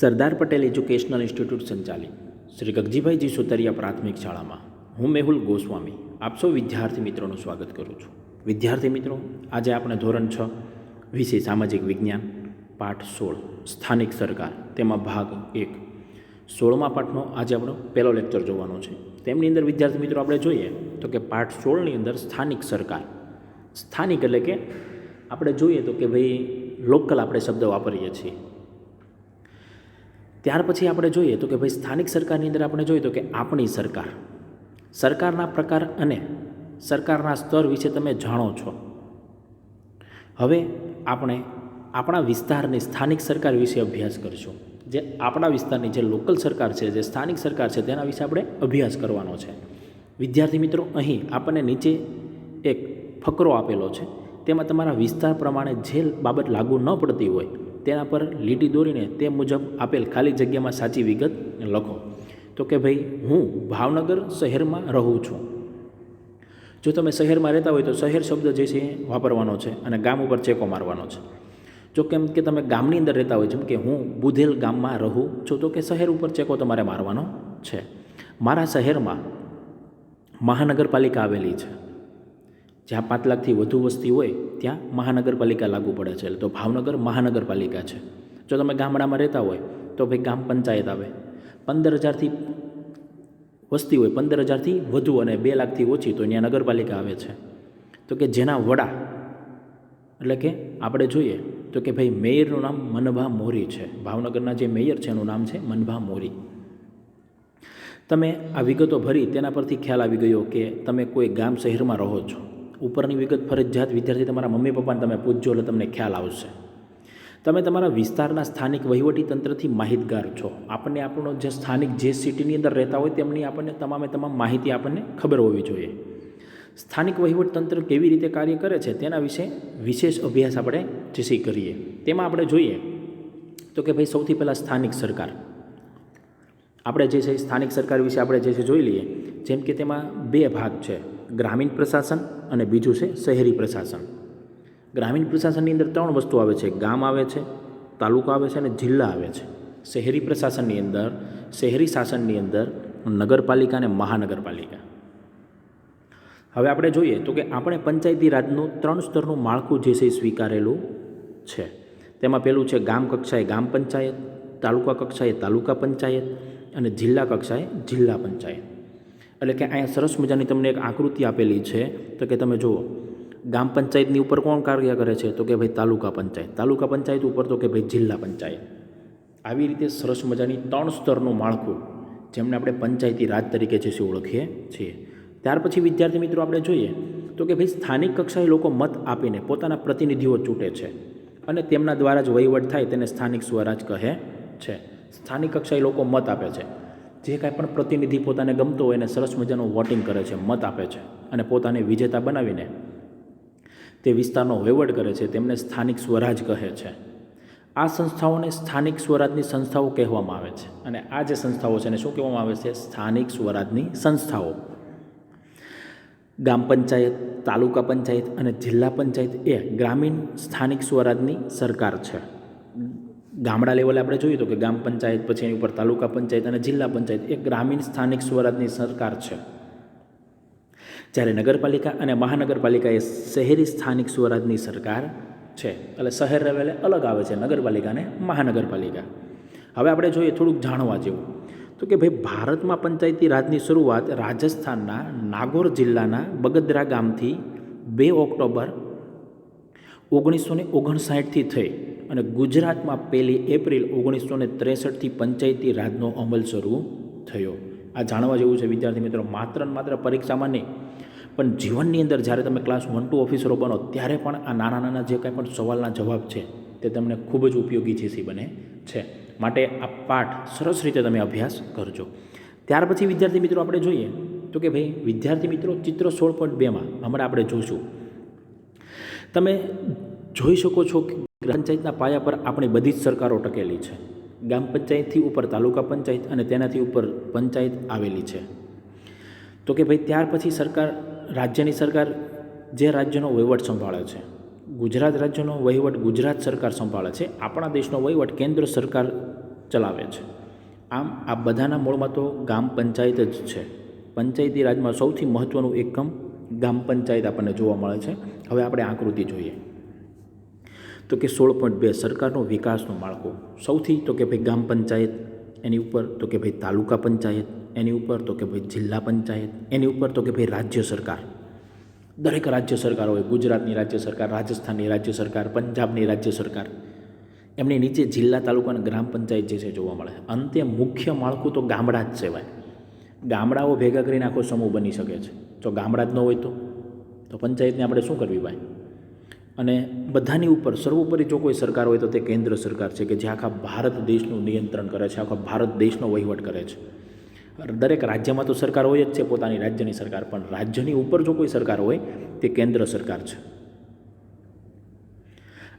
Sardar Patel educational institute સંચાલિત. શ્રી ગગજીભાઈજી સુતરિયા પ્રાથમિક શાળામાં. હું મેહુલ ગોસ્વામી. આપ સૌ વિદ્યાર્થી મિત્રોનું સ્વાગત કરું છું. વિદ્યાર્થી મિત્રો, આજે આપણે ધોરણ છ, વિષય સામાજિક વિજ્ઞાન, પાઠ સોળ, સ્થાનિક સરકાર, તેમાં ભાગ એક. સોળમા પાઠનો આજે આપણો પહેલો લેક્ચર જોવાનો છે. તેમની અંદર વિદ્યાર્થી મિત્રો આપણે જોઈએ તો કે પાઠ સોળની અંદર સ્થાનિક સરકાર. સ્થાનિક એટલે કે આપણે જોઈએ તો કે ભાઈ લોકલ આપણે શબ્દ વાપરીએ છીએ. ત્યાર પછી આપણે જોઈએ તો કે ભાઈ સ્થાનિક સરકારની અંદર આપણે જોઈએ તો કે આપણી સરકાર, સરકારના પ્રકાર અને સરકારના સ્તર વિશે તમે જાણો છો. હવે આપણે આપણા વિસ્તારની સ્થાનિક સરકાર વિશે અભ્યાસ કરીશું. જે આપણા વિસ્તારની જે લોકલ સરકાર છે, જે સ્થાનિક સરકાર છે, તેના વિશે આપણે અભ્યાસ કરવાનો છે. વિદ્યાર્થી મિત્રો, અહીં આપણને નીચે એક ફકરો આપેલો છે. તેમાં તમારા વિસ્તાર પ્રમાણે જે બાબત લાગુ ન પડતી હોય તેના પર લીટી દોરીને તે મુજબ આપેલ ખાલી જગ્યામાં સાચી વિગત લખો. તો કે ભાઈ, હું ભાવનગર શહેરમાં રહું છું. જો તમે શહેરમાં રહેતા હોય તો શહેર શબ્દ જે છે વાપરવાનો છે અને ગામ ઉપર ચેકો મારવાનો છે. જો કેમ કે તમે ગામની અંદર રહેતા હોય, જેમ કે હું બુધેલ ગામમાં રહું છું, તો કે શહેર ઉપર ચેકો તમારે મારવાનો છે. મારા શહેરમાં મહાનગરપાલિકા આવેલી છે. જ્યાં પાંચ લાખથી વધુ વસ્તી હોય, ત્યાં મહાનગરપાલિકા લાગુ પડે છે. તો ભાવનગર મહાનગરપાલિકા છે. જો તમે ગામડામાં રહેતા હોય, તો ભાઈ ગામ પંચાયત આવે. પંદર હજારથી વસ્તી હોય, પંદર હજારથી વધુ અને બે લાખથી ઓછી, તો ત્યાં નગરપાલિકા આવે છે. તો કે જેના વડા, એટલે કે આપણે જોઈએ, તો કે ભાઈ મેયરનું નામ મનભા મોરી છે. ભાવનગરના જે મેયર છે, એનું નામ છે મનભા મોરી. તમે આ વિગતો ભરી, તેના પરથી ખ્યાલ આવી ગયો કે તમે કોઈ ગામ શહેરમાં રહો છો. ઉપરની વિગત ફરજિયાત વિદ્યાર્થી તમારા મમ્મી પપ્પાને તમે પૂછજો એટલે તમને ખ્યાલ આવશે. તમે તમારા વિસ્તારના સ્થાનિક વહીવટી તંત્રથી માહિતગાર છો. આપણને આપણો જે સ્થાનિક જે સિટીની અંદર રહેતા હોય તેમની આપણને તમામે તમામ માહિતી આપણને ખબર હોવી જોઈએ. સ્થાનિક વહીવટતંત્ર કેવી રીતે કાર્ય કરે છે તેના વિશે વિશેષ અભ્યાસ આપણે જે કરીએ, તેમાં આપણે જોઈએ તો કે ભાઈ સૌથી પહેલાં સ્થાનિક સરકાર. આપણે જે છે સ્થાનિક સરકાર વિશે આપણે જે છે જોઈ લઈએ, જેમ કે તેમાં બે ભાગ છે. ગ્રામીણ પ્રશાસન અને બીજું છે શહેરી પ્રશાસન. ગ્રામીણ પ્રશાસનની અંદર ત્રણ વસ્તુ આવે છે. ગામ આવે છે, તાલુકો આવે છે અને જિલ્લા આવે છે. શહેરી પ્રશાસનની અંદર, શહેરી શાસનની અંદર નગરપાલિકા અને મહાનગરપાલિકા. હવે આપણે જોઈએ તો કે આપણે પંચાયતી રાજનું ત્રણ સ્તરનું માળખું જે છે સ્વીકારેલું છે. તેમાં પહેલું છે ગામ કક્ષાએ ગામ પંચાયત, તાલુકા કક્ષાએ તાલુકા પંચાયત અને જિલ્લા કક્ષાએ જિલ્લા પંચાયત. એટલે કે અહીંયા સરસ મજાની તમને એક આકૃતિ આપેલી છે. તો કે તમે જુઓ, ગામ પંચાયતની ઉપર કોણ કાર્ય કરે છે? તો કે ભાઈ તાલુકા પંચાયત. તાલુકા પંચાયત ઉપર તો કે ભાઈ જિલ્લા પંચાયત. આવી રીતે સરસ મજાની ત્રણ સ્તરનું માળખું, જેમને આપણે પંચાયતી રાજ તરીકે છે ઓળખીએ છીએ. ત્યાર પછી વિદ્યાર્થી મિત્રો આપણે જોઈએ, તો કે ભાઈ સ્થાનિક કક્ષાએ લોકો મત આપીને પોતાના પ્રતિનિધિઓ ચૂંટે છે અને તેમના દ્વારા જ વહીવટ થાય તેને સ્થાનિક સ્વરાજ કહે છે. સ્થાનિક કક્ષાએ લોકો મત આપે છે. જે કાંઈ પણ પ્રતિનિધિ પોતાને ગમતો હોય એને સરસ મજાનું વોટિંગ કરે છે, મત આપે છે અને પોતાને વિજેતા બનાવીને તે વિસ્તારનો વહીવટ કરે છે, તેમને સ્થાનિક સ્વરાજ કહે છે. આ સંસ્થાઓને સ્થાનિક સ્વરાજની સંસ્થાઓ કહેવામાં આવે છે અને આ જે સંસ્થાઓ છે એને શું કહેવામાં આવે છે? સ્થાનિક સ્વરાજની સંસ્થાઓ. ગ્રામ પંચાયત, તાલુકા પંચાયત અને જિલ્લા પંચાયત એ ગ્રામીણ સ્થાનિક સ્વરાજની સરકાર છે. ગામડા લેવલે આપણે જોઈએ તો કે ગ્રામ પંચાયત પછી એની ઉપર તાલુકા પંચાયત અને જિલ્લા પંચાયત એ ગ્રામીણ સ્થાનિક સ્વરાજની સરકાર છે. જ્યારે નગરપાલિકા અને મહાનગરપાલિકા એ શહેરી સ્થાનિક સ્વરાજની સરકાર છે. એટલે શહેર લેવલે અલગ આવે છે, નગરપાલિકા અને મહાનગરપાલિકા. હવે આપણે જોઈએ થોડુંક જાણવા જેવું. તો કે ભાઈ ભારતમાં પંચાયતી રાજની શરૂઆત રાજસ્થાનના નાગોર જિલ્લાના બગદરા ગામથી બે ઓક્ટોબર ઓગણીસો ને ઓગણસાઠથી થઈ. અને ગુજરાતમાં પહેલી એપ્રિલ ઓગણીસો ને ત્રેસઠથી પંચાયતી રાજનો અમલ શરૂ થયો. આ જાણવા જેવું છે વિદ્યાર્થી મિત્રો, માત્ર ને માત્ર પરીક્ષામાં નહીં, પણ જીવનની અંદર જ્યારે તમે ક્લાસ વન ટુ ઓફિસરો બનો, ત્યારે પણ આ નાના નાના જે કાંઈ પણ સવાલના જવાબ છે, તે તમને ખૂબ જ ઉપયોગી છે બને છે. માટે આ પાઠ સરસ રીતે તમે અભ્યાસ કરજો. ત્યાર પછી વિદ્યાર્થી મિત્રો, આપણે જોઈએ તો કે ભાઈ, વિદ્યાર્થી મિત્રો, ચિત્ર સોળ પોઈન્ટ બેમાં હમણાં આપણે જોઈશું તમે જોઈ શકો છો કે પંચાયતના પાયા પર આપણી બધી જ સરકારો ટકેલી છે. ગ્રામ પંચાયતથી ઉપર તાલુકા પંચાયત અને તેનાથી ઉપર પંચાયત આવેલી છે. તો કે ભાઈ ત્યાર પછી સરકાર, રાજ્યની સરકાર જે રાજ્યનો વહીવટ સંભાળે છે, ગુજરાત રાજ્યનો વહીવટ ગુજરાત સરકાર સંભાળે છે, આપણા દેશનો વહીવટ કેન્દ્ર સરકાર ચલાવે છે. આમ આ બધાના મૂળમાં તો ગામ પંચાયત જ છે. પંચાયતી રાજમાં સૌથી મહત્ત્વનું એકમ ગામ પંચાયત આપણને જોવા મળે છે. હવે આપણે આકૃતિ જોઈએ. તો કે સોળ પોઈન્ટ બે સરકારનો વિકાસનું માળખું. સૌથી તો કે ભાઈ ગામ પંચાયત, એની ઉપર તો કે ભાઈ તાલુકા પંચાયત, એની ઉપર તો કે ભાઈ જિલ્લા પંચાયત, એની ઉપર તો કે ભાઈ રાજ્ય સરકાર. દરેક રાજ્ય સરકાર હોય, ગુજરાતની રાજ્ય સરકાર, રાજસ્થાનની રાજ્ય સરકાર, પંજાબની રાજ્ય સરકાર. એમની નીચે જિલ્લા તાલુકા અને ગ્રામ પંચાયત જે છે જોવા મળે. અંતે મુખ્ય માળખું તો ગામડા જ સેવાય ગામડાઓ ભેગા કરીને આખો સમૂહ બની શકે છે. જો ગામડા જ ન હોય તો? તો પંચાયતને આપણે શું કરવી ભાઈ? અને બધાની ઉપર સર્વોપરી જો કોઈ સરકાર હોય તો તે કેન્દ્ર સરકાર છે કે જે આખા ભારત દેશનું નિયંત્રણ કરે છે, આખા ભારત દેશનો વહીવટ કરે છે. દરેક રાજ્યમાં તો સરકાર હોય જ છે, પોતાની રાજ્યની સરકાર, પણ રાજ્યની ઉપર જો કોઈ સરકાર હોય, તે કેન્દ્ર સરકાર છે.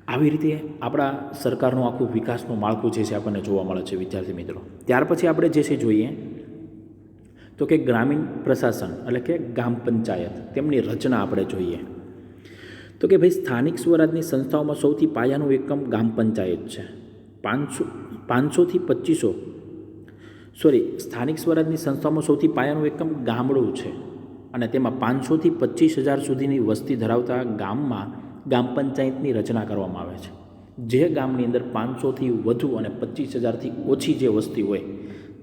આવી રીતે આપણા સરકારનું આખું વિકાસનું માળખું જે છે આપણને જોવા મળે છે, વિદ્યાર્થી મિત્રો. ત્યાર પછી આપણે જે છે જોઈએ, તો કે ગ્રામીણ પ્રશાસન, એટલે કે ગામ પંચાયત, તેમની રચના આપણે જોઈએ. તો કે ભાઈ સ્થાનિક સ્વરાજની સંસ્થાઓમાં સૌથી પાયાનું એકમ ગામ પંચાયત છે. પાંચસો, પાંચસોથી પચીસો, સોરી, સ્થાનિક સ્વરાજની સંસ્થાઓમાં સૌથી પાયાનું એકમ ગામડું છે અને તેમાં પાંચસોથી પચીસ હજાર સુધીની વસ્તી ધરાવતા ગામમાં ગામ પંચાયતની રચના કરવામાં આવે છે. જે ગામની અંદર પાંચસોથી વધુ અને પચીસ હજારથી ઓછી જે વસ્તી હોય,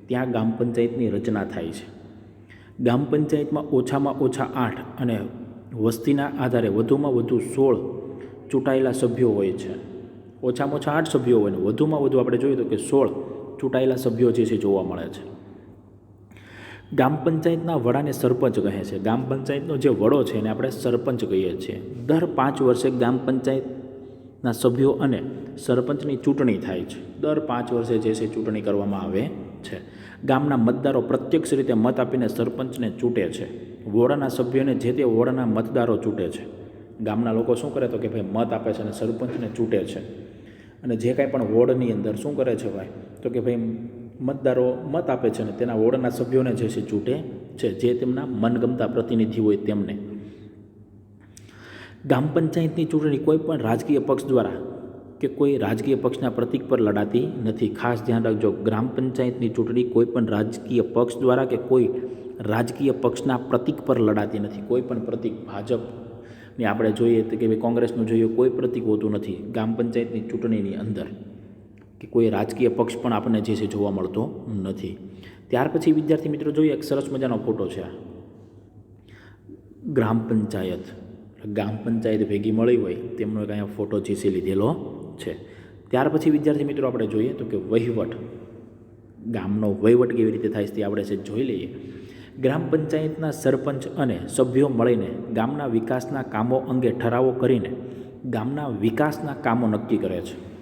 ત્યાં ગામ પંચાયતની રચના થાય છે. ગામ પંચાયતમાં ઓછામાં ઓછા આઠ અને વસ્તીના આધારે વધુમાં વધુ સોળ ચૂંટાયેલા સભ્યો હોય છે. ઓછામાં ઓછા આઠ સભ્યો હોય ને વધુમાં વધુ આપણે જોઈએ તો કે સોળ ચૂંટાયેલા સભ્યો જે છે જોવા મળે છે. ગામ પંચાયતના વડાને સરપંચ કહે છે. ગામ પંચાયતનો જે વડો છે એને આપણે સરપંચ કહીએ છીએ. દર પાંચ વર્ષે ગામ પંચાયતના સભ્યો અને સરપંચની ચૂંટણી થાય છે. દર પાંચ વર્ષે જે છે ચૂંટણી કરવામાં આવે છે. ગામના મતદારો પ્રત્યક્ષ રીતે મત આપીને સરપંચને ચૂંટે છે. વોર્ડના સભ્યોને જે તે વોર્ડના મતદારો ચૂંટે છે. ગામના લોકો શું કરે તો કે ભાઈ મત આપે છે અને સરપંચને ચૂંટે છે. અને જે કાંઈ પણ વોર્ડની અંદર શું કરે છે ભાઈ? તો કે ભાઈ મતદારો મત આપે છે અને તેના વોર્ડના સભ્યોને જે છે ચૂંટે છે, જે તેમના મનગમતા પ્રતિનિધિ હોય તેમને. ગામ પંચાયતની ચૂંટણી કોઈ પણ રાજકીય પક્ષ દ્વારા કે કોઈ રાજકીય પક્ષના પ્રતીક પર લડાતી નથી. ખાસ ધ્યાન રાખજો, ગ્રામ પંચાયતની ચૂંટણી કોઈ પણ રાજકીય પક્ષ દ્વારા કે કોઈ રાજકીય પક્ષના પ્રતિક પર લડાતી નથી. કોઈ પણ પ્રતિક ભાજપની આપણે જોઈએ તો કે ભાઈ કોંગ્રેસનું જોઈએ કોઈ પ્રતિક હોતું નથી ગ્રામ પંચાયતની ચૂંટણીની અંદર. કે કોઈ રાજકીય પક્ષ પણ આપણને જે છે જોવા મળતો નથી. ત્યાર પછી વિદ્યાર્થી મિત્રો જોઈએ એક સરસ મજાનો ફોટો છે ગ્રામ પંચાયત. ગ્રામ પંચાયત ભેગી મળી હોય તેમનો એક અહીંયા ફોટો છે લીધેલો છે. ત્યાર પછી વિદ્યાર્થી મિત્રો આપણે જોઈએ તો કે વહીવટ. ગામનો વહીવટ કેવી રીતે થાય તે આપણે છે જોઈ લઈએ. ગ્રામ પંચાયતના સરપંચ અને સભ્યો મળીને ગામના વિકાસના કામો અંગે ઠરાવો કરીને ગામના વિકાસના કામો નક્કી કરે છે.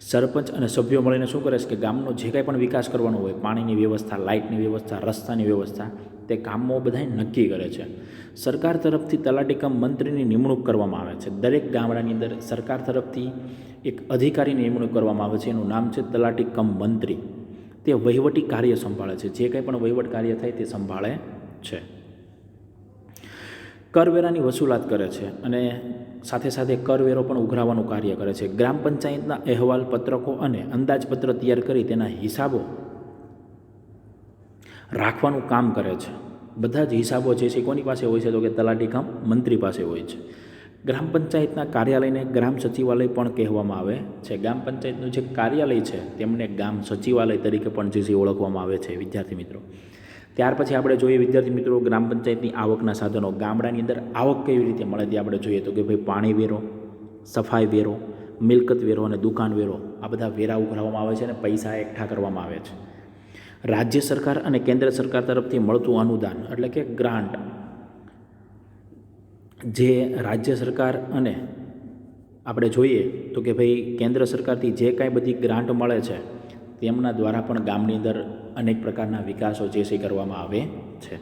સરપંચ અને સભ્યો મળીને શું કરે છે કે ગામનો જે કાંઈ પણ વિકાસ કરવાનો હોય, પાણીની વ્યવસ્થા, લાઇટની વ્યવસ્થા, રસ્તાની વ્યવસ્થા, તે કામો બધા નક્કી કરે છે. સરકાર તરફથી તલાટી કમ મંત્રીની નિમણૂક કરવામાં આવે છે. દરેક ગામડાની અંદર સરકાર તરફથી એક અધિકારીની નિમણૂક કરવામાં આવે છે. એનું નામ છે તલાટી કમ મંત્રી. તે વહીવટી કાર્ય સંભાળે છે. જે કંઈ પણ વહીવટ કાર્ય થાય તે સંભાળે છે. કરવેરાની વસૂલાત કરે છે અને સાથે સાથે કરવેરો પણ ઉઘરાવવાનું કાર્ય કરે છે. ગ્રામ પંચાયતના અહેવાલ પત્રકો અને અંદાજપત્ર તૈયાર કરી તેના હિસાબો રાખવાનું કામ કરે છે. બધા જ હિસાબો જે છે કોની પાસે હોય છે? તો કે તલાટી કામ મંત્રી પાસે હોય છે. ગ્રામ પંચાયતના કાર્યાલયને ગ્રામ સચિવાલય પણ કહેવામાં આવે છે. ગ્રામ પંચાયતનું જે કાર્યાલય છે, તેમને ગામ સચિવાલય તરીકે પણ જે છે ઓળખવામાં આવે છે, વિદ્યાર્થી મિત્રો. ત્યાર પછી આપણે જોઈએ વિદ્યાર્થી મિત્રો, ગ્રામ પંચાયતની આવકના સાધનો. ગામડાની અંદર આવક કેવી રીતે મળે તે આપણે જોઈએ તો કે ભાઈ પાણી વેરો, સફાઈ વેરો, મિલકત વેરો અને દુકાન વેરો, આ બધા વેરા ઉઘરાવવામાં આવે છે અને પૈસા એકઠા કરવામાં આવે છે. રાજ્ય સરકાર અને કેન્દ્ર સરકાર તરફથી મળતું અનુદાન એટલે કે ગ્રાન્ટ જે રાજ્ય સરકાર અને આપણે જોઈએ તો કે ભાઈ કેન્દ્ર સરકારથી જે કાંઈ બધી ગ્રાન્ટ મળે છે, તેમના દ્વારા પણ ગામની અંદર અનેક પ્રકારના વિકાસો જે છે કરવામાં આવે છે.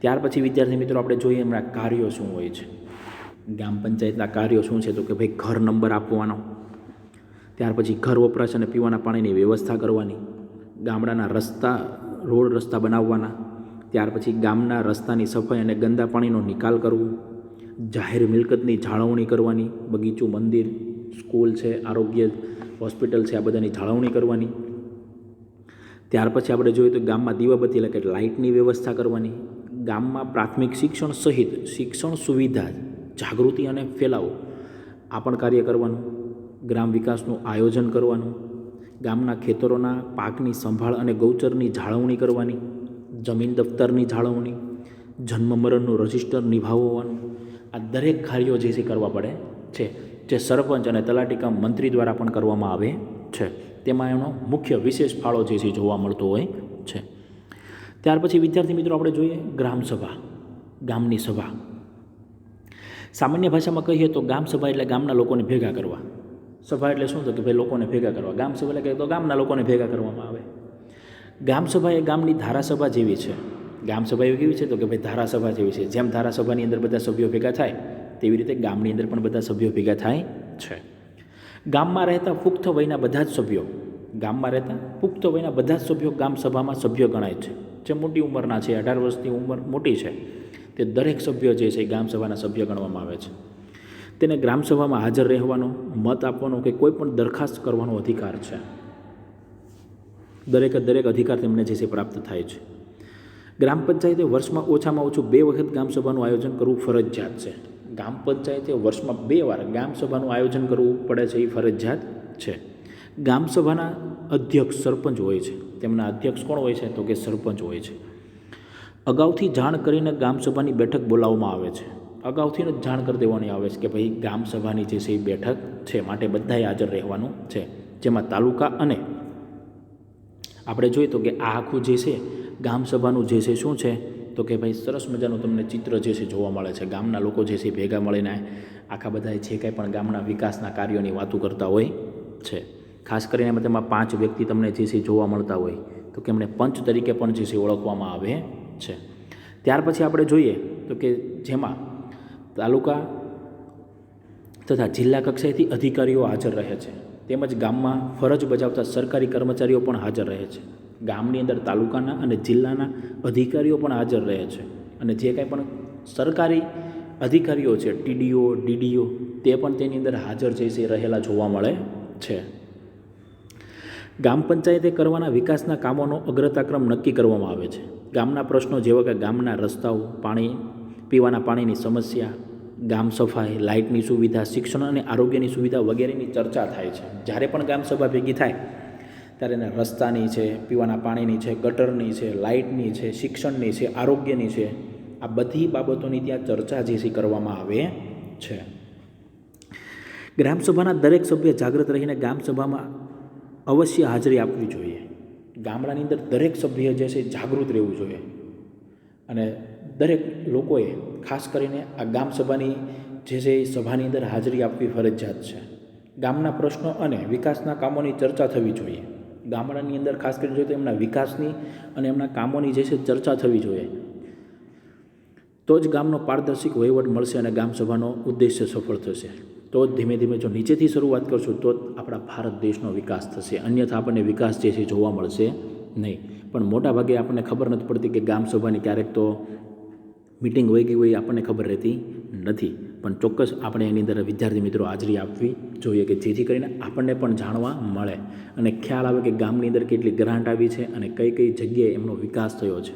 ત્યાર પછી વિદ્યાર્થી મિત્રો આપણે જોઈએ એમના કાર્યો શું હોય છે. ગામ પંચાયતના કાર્યો શું છે તો કે ભાઈ ઘર નંબર આપવાનો, ત્યાર પછી ઘર વપરાશ અને પીવાના પાણીની વ્યવસ્થા કરવાની, ગામડાના રસ્તા, રોડ રસ્તા બનાવવાના, ત્યાર પછી ગામના રસ્તાની સફાઈ અને ગંદા પાણીનો નિકાલ કરવો જાહેર મિલકતની જાળવણી કરવાની, બગીચું, મંદિર, સ્કૂલ છે, આરોગ્ય હોસ્પિટલ છે, આ બધાની જાળવણી કરવાની. ત્યાર પછી આપણે જોઈએ તો ગામમાં દીવાબત્તી એટલે કે લાઇટની વ્યવસ્થા કરવાની. ગામમાં પ્રાથમિક શિક્ષણ સહિત શિક્ષણ સુવિધા, જાગૃતિ અને ફેલાવો આ પણ કાર્ય કરવાનું. ગ્રામ વિકાસનું આયોજન કરવાનું. ગામના ખેતરોના પાકની સંભાળ અને ગૌચરની જાળવણી કરવાની. જમીન દફતરની જાળવણી. જન્મ મરણનું રજિસ્ટર નિભાવવાનું. આ દરેક કાર્યો જે છે કરવા પડે છે, જે સરપંચ અને તલાટીકા મંત્રી દ્વારા પણ કરવામાં આવે છે. તેમાં એનો મુખ્ય વિશેષ ફાળો જે છે જોવા મળતો હોય છે. ત્યાર પછી વિદ્યાર્થી મિત્રો આપણે જોઈએ ગ્રામસભા ગામની સભા. સામાન્ય ભાષામાં કહીએ તો ગામ સભા એટલે ગામના લોકોને ભેગા કરવા. સભા એટલે શું? તો કે ભાઈ લોકોને ભેગા કરવા. ગામ સભા એટલે તો ગામના લોકોને ભેગા કરવામાં આવે. ગામ સભા એ ગામની ધારાસભા જેવી છે. ગામ સભા એવી કેવી છે? તો કે ભાઈ ધારાસભા જેવી છે. જેમ ધારાસભાની અંદર બધા સભ્યો ભેગા થાય, તેવી રીતે ગામની અંદર પણ બધા સભ્યો ભેગા થાય છે. ગામમાં રહેતા પુખ્ત વયના બધા જ સભ્યો, ગામમાં રહેતા પુખ્ત વયના બધા જ સભ્યો ગામ સભામાં સભ્ય ગણાય છે. જે મોટી ઉંમરના છે, અઢાર વર્ષની ઉંમર મોટી છે, તે દરેક સભ્ય જે છે એ ગામ સભાના સભ્ય ગણવામાં આવે છે. તેને ગ્રામસભામાં હાજર રહેવાનો, મત આપવાનો કે કોઈ પણ દરખાસ્ત કરવાનો અધિકાર છે. દરેકે દરેક અધિકાર તેમને જે છે પ્રાપ્ત થાય છે. ગ્રામ પંચાયતે વર્ષમાં ઓછામાં ઓછું બે વખત ગ્રામસભાનું આયોજન કરવું ફરજિયાત છે. ગ્રામ પંચાયતે વર્ષમાં બે વાર ગ્રામસભાનું આયોજન કરવું પડે છે એ ફરજિયાત છે. ગ્રામસભાના અધ્યક્ષ સરપંચ હોય છે. તેમના અધ્યક્ષ કોણ હોય છે તો કે સરપંચ હોય છે. અગાઉથી જાણ કરીને ગ્રામસભાની બેઠક બોલાવવામાં આવે છે. અગાઉથી જ જાણ કરી દેવાની આવે છે કે ભાઈ ગ્રામસભાની જે છે એ બેઠક છે, માટે બધાએ હાજર રહેવાનું છે. જેમાં તાલુકા અને આપણે જોઈએ તો કે આ આખું જે છે ગામસભાનું જે છે, શું છે? તો કે ભાઈ, સરસ મજાનું તમને ચિત્ર જે છે જોવા મળે છે. ગામના લોકો જે છે ભેગા મળીને આખા બધા જે કાંઈ પણ ગામના વિકાસના કાર્યોની વાતો કરતા હોય છે. ખાસ કરીને તેમાં પાંચ વ્યક્તિ તમને જે છે જોવા મળતા હોય, તો કે એમણે પંચ તરીકે પણ જે છે ઓળખવામાં આવે છે. ત્યાર પછી આપણે જોઈએ, તો કે જેમાં તાલુકા તથા જિલ્લા કક્ષાએથી અધિકારીઓ હાજર રહે છે. તેમજ ગામમાં ફરજ બજાવતા સરકારી કર્મચારીઓ પણ હાજર રહે છે. ગામની અંદર તાલુકાના અને જિલ્લાના અધિકારીઓ પણ હાજર રહે છે. અને જે કાંઈ પણ સરકારી અધિકારીઓ છે, ટીડીઓ, ડીડીઓ, તે પણ તેની અંદર હાજર જે છે રહેલા જોવા મળે છે. ગામ પંચાયતે કરવાના વિકાસના કામોનો અગ્રતાક્રમ નક્કી કરવામાં આવે છે. ગામના પ્રશ્નો જેવા કે ગામના રસ્તાઓ, પાણી, પીવાના પાણીની સમસ્યા, ગામ સફાઈ, લાઇટની સુવિધા, શિક્ષણ અને આરોગ્યની સુવિધા વગેરેની ચર્ચા થાય છે. જ્યારે પણ ગામ ભેગી થાય ત્યારે એને રસ્તાની છે, પીવાના પાણીની છે, ગટરની છે, લાઇટની છે, શિક્ષણની છે, આરોગ્યની છે, આ બધી બાબતોની ત્યાં ચર્ચા જે છે કરવામાં આવે છે. ગ્રામસભાના દરેક સભ્ય જાગૃત રહીને ગ્રામસભામાં અવશ્ય હાજરી આપવી જોઈએ. ગામડાની અંદર દરેક સભ્ય જે છે જાગૃત રહેવું જોઈએ. અને દરેક લોકોએ ખાસ કરીને આ ગામ જે છે એ સભાની અંદર હાજરી આપવી ફરજિયાત છે. ગામના પ્રશ્નો અને વિકાસના કામોની ચર્ચા થવી જોઈએ. ગામડાની અંદર ખાસ કરીને જોઈએ તો એમના વિકાસની અને એમના કામોની જે છે ચર્ચા થવી જોઈએ. તો જ ગામનો પારદર્શિક વહીવટ મળશે અને ગામસભાનો ઉદ્દેશ્ય સફળ થશે. તો જ ધીમે ધીમે જો નીચેથી શરૂઆત કરશું તો જ આપણા ભારત દેશનો વિકાસ થશે. અન્યથા આપણને વિકાસ જે છે જોવા મળશે નહીં. પણ મોટાભાગે આપણને ખબર નથી પડતી કે ગામસભાની ક્યારેક તો મિટિંગ વહી ગઈ હોય આપણને ખબર રહેતી નથી. પણ ચોક્કસ આપણે એની અંદર વિદ્યાર્થી મિત્રો હાજરી આપવી જોઈએ કે જેથી કરીને આપણને પણ જાણવા મળે. અને ખ્યાલ આવે કે ગામની અંદર કેટલી ગ્રાન્ટ આવી છે અને કઈ કઈ જગ્યાએ એમનો વિકાસ થયો છે.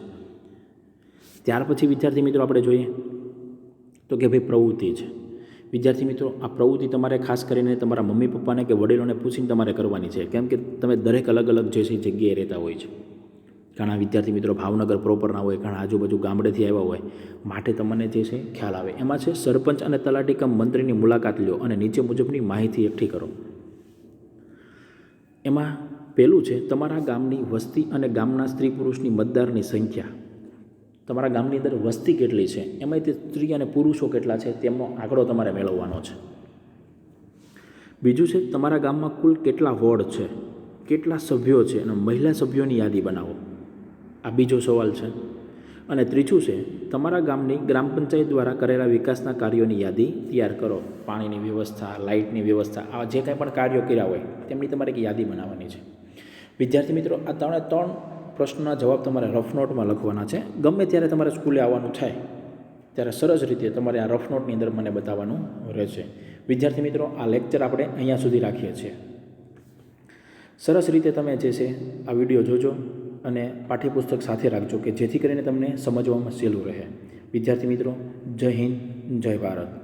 ત્યાર પછી વિદ્યાર્થી મિત્રો આપણે જોઈએ તો કે ભાઈ પ્રવૃત્તિ છે. વિદ્યાર્થી મિત્રો, આ પ્રવૃત્તિ તમારે ખાસ કરીને તમારા મમ્મી પપ્પાને કે વડીલોને પૂછીને તમારે કરવાની છે. કેમ કે તમે દરેક અલગ અલગ જે છે જગ્યાએ રહેતા હોય છે. ઘણા વિદ્યાર્થી મિત્રો ભાવનગર પ્રોપરના હોય, ઘણા આજુબાજુ ગામડેથી આવ્યા હોય, માટે તમને જે છે ખ્યાલ આવે. એમાં છે સરપંચ અને તલાટી કમ મંત્રીની મુલાકાત લ્યો અને નીચે મુજબની માહિતી એકઠી કરો. એમાં પહેલું છે તમારા ગામની વસ્તી અને ગામના સ્ત્રી પુરુષની મતદારની સંખ્યા. તમારા ગામની અંદર વસ્તી કેટલી છે? એમાં તે સ્ત્રી અને પુરુષો કેટલા છે તેમનો આંકડો તમારે મેળવવાનો છે. બીજું છે તમારા ગામમાં કુલ કેટલા વોર્ડ છે? કેટલા સભ્યો છે? અને મહિલા સભ્યોની યાદી બનાવો. આ બીજો સવાલ છે. અને ત્રીજું છે, તમારા ગામની ગ્રામ પંચાયત દ્વારા કરેલા વિકાસના કાર્યોની યાદી તૈયાર કરો. પાણીની વ્યવસ્થા, લાઇટની વ્યવસ્થા આ જે કાંઈ પણ કાર્યો કર્યા હોય, તેમની તમારે એક યાદી બનાવવાની છે. વિદ્યાર્થી મિત્રો, આ ત્રણે ત્રણ પ્રશ્નના જવાબ તમારે રફ નોટમાં લખવાના છે. ગમે ત્યારે તમારે સ્કૂલે આવવાનું થાય, ત્યારે સરસ રીતે તમારે આ રફ નોટની અંદર મને બતાવવાનું રહેશે. વિદ્યાર્થી મિત્રો, આ લેક્ચર આપણે અહીંયા સુધી રાખીએ છીએ. સરસ રીતે તમે જે છે, આ વીડિયો જોજો. અને પાઠ્યપુસ્તક સાથે રાખજો કે જેથી કરીને તમને સમજવામાં સહેલું રહે. વિદ્યાર્થી મિત્રો, જય હિન્દ, જય ભારત.